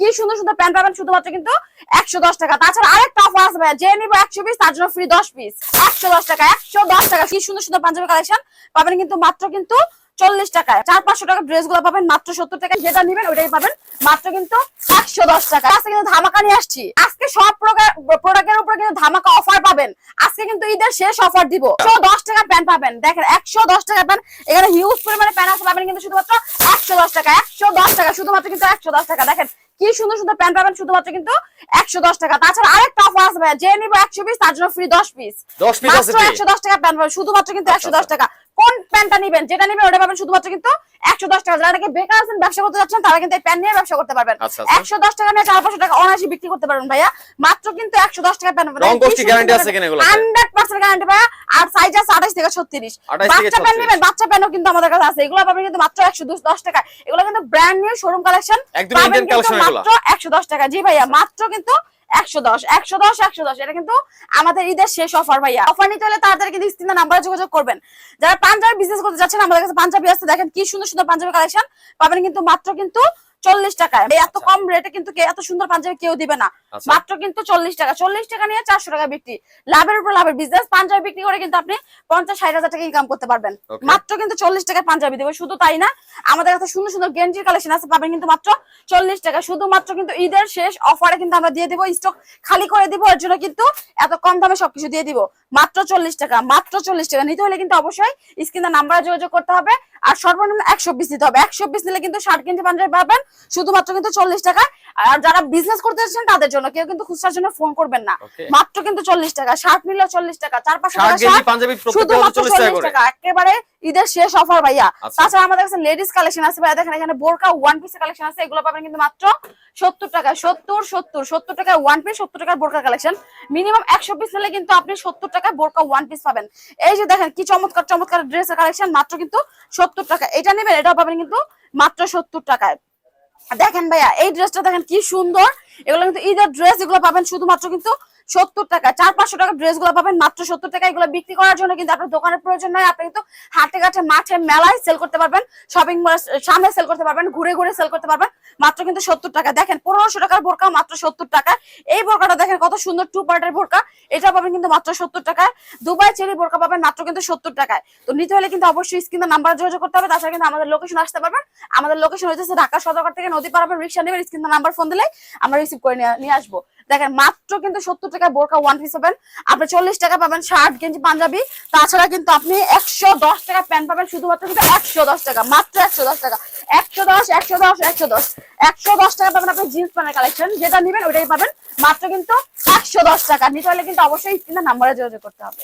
কি সুন্দর সুন্দর প্যান্ট পাবেন শুধুমাত্র কিন্তু একশো দশ টাকা। তাছাড়া আরেকটা অফার ভাইয়া, যে নিবো একশো পিস তার জন্য ফ্রি দশ পিস একশো দশ টাকা, একশো দশ টাকা। কি সুন্দর সুন্দর পাঞ্জাবি কালেকশন পাবেন কিন্তু মাত্র কিন্তু চল্লিশ টাকায়। চার পাঁচশো টাকা ড্রেসগুলো পাবেন মাত্র সত্তর টাকা যেটা নেবেন ওইটাই পাবেন। মাত্র কিন্তু একশো দশ টাকা আজকে কিন্তু ধামাকা নিয়ে আসছি। আজকে সব প্রোডাক্টের উপরে কিন্তু ধামাকা অফার পাবেন। আজকে কিন্তু ঈদের শেষ অফার দিব। একশো দশ টাকার প্যান্ট পাবেন। দেখেন একশো দশ টাকার প্যান্ট। এখানে হিউজ পরিমাণে প্যান্ট আছে পাবেন কিন্তু শুধুমাত্র একশো দশ টাকা একশো দশ টাকা শুধুমাত্র কিন্তু একশো দশ টাকা। দেখেন কি সুন্দর সুন্দর প্যান্ট পাবেন শুধুমাত্র কিন্তু একশো দশ টাকা। তাছাড়া আরেকটা অফার আছে ভাইয়া যে নিবো একশো পিস তার জন্য ফ্রি দশ পিস 10 মাত্র একশো দশ টাকা প্যান্ট পাবেন শুধুমাত্র কিন্তু আচ্ছা, একশো দশ টাকা। কোন প্যান্টটা নিবেন? যেটা নিবেন ওটা পাবেন শুধুমাত্র কিন্তু একশো দশ টাকা। যারা নাকি বেকার আছেন ব্যবসা করতে যাচ্ছেন তারা কিন্তু এই প্যান্ট নিয়ে ব্যবসা করতে পারবেন। আচ্ছা, আচ্ছা। একশো দশ টাকা নিয়ে চার পাঁচশো টাকা অনায়াসে বিক্রি করতে পারবেন ভাইয়া। মাত্র কিন্তু একশো দশ টাকা প্যান্ট রং কষ্টি guarantee আছে কিনা এগুলোতে? হান্ড্রেড পার্সেন্ট গ্যারান্টি ভাইয়া। আর সাইজ আছে আঠাশ থেকে ছত্রিশ। 28 বাচ্চা প্যান্ট 36 নেবেন বাচ্চা প্যান্টও কিন্তু আমাদের কাছে আছে। এগুলো পাবেন কিন্তু মাত্র একশো দশ টাকা এগুলো কিন্তু ব্র্যান্ড নিউ শোরুম কালেকশন মাত্র একশো দশ টাকা জি ভাইয়া মাত্র কিন্তু একশো দশ একশো দশ একশো দশ। এটা কিন্তু আমাদের ঈদের শেষ অফার ভাইয়া। অফার নিতে হলে তাড়াতাড়ি কিন্তু স্ক্রিনে নাম্বারে যোগাযোগ করবেন। যারা পাঞ্জাবি বিজনেস করতে যাচ্ছেন, আমাদের কাছে পাঞ্জাবি আসতে দেখেন কি সুন্দর সুন্দর পাঞ্জাবি কালেকশন পাবেন কিন্তু মাত্র কিন্তু চল্লিশ টাকায়। এই এত কম রেটে কিন্তু এত সুন্দর পাঞ্জাবি কেউ দিবে না। আচ্ছা। মাত্র কিন্তু চল্লিশ টাকা। চল্লিশ টাকা নিয়ে চারশো টাকা বিক্রি। লাভের উপর লাভের বিজনেস পাঞ্জাবি বিক্রি করে কিন্তু আপনি পঞ্চাশ ষাট হাজার টাকা ইনকাম করতে পারবেন। মাত্র কিন্তু চল্লিশ টাকায় পাঞ্জাবি দেবে। শুধু তাই না আমাদের কাছে সুন্দর সুন্দর গেঞ্জির কালেকশন আছে পাবেন কিন্তু মাত্র চল্লিশ টাকা। শুধুমাত্র কিন্তু ঈদের শেষ অফারে কিন্তু আমরা দিয়ে দিব স্টক খালি করে দিব। এর জন্য কিন্তু এত কম দামে সবকিছু দিয়ে দিব। মাত্র চল্লিশ টাকা, মাত্র চল্লিশ টাকা। নিতে হলে কিন্তু অবশ্যই স্ক্রিনে নাম্বারে যোগাযোগ করতে হবে। আর সর্বনিম্ন একশো পিস নিতে হবে। একশো পিস নিলে কিন্তু ষাট কিনতে পাঞ্জাবি পাবেন। শুধুমাত্র কিন্তু চল্লিশ টাকা। আর যারা বিজনেস করতে যাচ্ছেন তাদের জন্য কেউ কিন্তু খুচরার জন্য ফোন করবেন না। মাত্র কিন্তু চল্লিশ টাকা শার্ট নিলে চল্লিশ টাকা চার পাঁচশো 60 টাকা শুধুমাত্র চল্লিশ টাকা একেবারে ঈদের শেষ অফার ভাইয়া। আচ্ছা। তাছাড়া আমাদের কাছে লেডিস কালেকশন আছে ভাইয়া দেখেন এখানে বোরকা ওয়ান পিস কালেকশন আছে এগুলো পাবেন কিন্তু মাত্র সত্তর টাকা সত্তর সত্তর সত্তর টাকা ওয়ান পিস সত্তর টাকার বোরকা কালেকশন মিনিমাম একশো পিস নিলে কিন্তু আপনি সত্তর টাকা বোরকা ওয়ান পিস পাবেন। এই যে দেখেন কি চমৎকার চমৎকার ড্রেসের কালেকশন মাত্র কিন্তু সত্তর টাকা। এটা নেবেন এটাও পাবেন কিন্তু মাত্র সত্তর টাকায়। দেখেন ভাইয়া, এই ড্রেসটা দেখেন কি সুন্দর। এগুলো কিন্তু ঈদের ড্রেস এগুলো পাবেন শুধুমাত্র কিন্তু সত্তর টাকা চার, পাঁচশো টাকা ড্রেসগুলো পাবেন মাত্র সত্তর টাকা এগুলো বিক্রি করার জন্য কিন্তু আপনার দোকানের প্রয়োজন নয় আপনি কিন্তু হাটে, ঘাটে, মাঠে, মেলায় সেল করতে পারবেন। শপিং মল সামনে সেল করতে পারবেন, ঘুরে ঘুরে সেল করতে পারবেন। মাত্র কিন্তু সত্তর টাকা। দেখেন, পনেরোশো টাকার বোরকা মাত্র সত্তর টাকা। এই বোরকাটা দেখেন কত সুন্দর টু পার্টের বোরকা। এটা পাবেন কিন্তু মাত্র সত্তর টাকায় দুবাই চেরি বোরকা পাবেন মাত্র কিন্তু সত্তর টাকায়। তো নিতে হলে কিন্তু অবশ্যই স্ক্রিনে নাম্বার যোগাযোগ করতে হবে। তাছাড়া কিন্তু আমাদের লোকেশন আসতে পারবেন। আমাদের লোকেশন হইতেছে ঢাকা সদরঘাট থেকে নদী পারাবেন রিক্সা নেবেন, স্ক্রিনে নাম্বার ফোন দিলে আমরা রিসিভ করে নিয়ে- নিয়ে আসব। দেখেন, মাত্র কিন্তু সত্তর টাকা বোরকা ওয়ান পিস পাবেন। আপনি চল্লিশ টাকা পাবেন শার্ট গেঞ্জি, পাঞ্জাবি। তাছাড়া কিন্তু আপনি একশো দশ টাকা প্যান্ট পাবেন। শুধুমাত্র কিন্তু একশো দশ টাকা, মাত্র একশো দশ টাকা। একশো দশ একশো দশ একশো দশ। একশো দশ টাকা পাবেন আপনি জিন্স কালেকশন যেটা নেবেন ওইটাই পাবেন। মাত্র কিন্তু একশো দশ টাকা। নিতে হলে কিন্তু অবশ্যই নাম্বারে যোগাযোগ করতে হবে।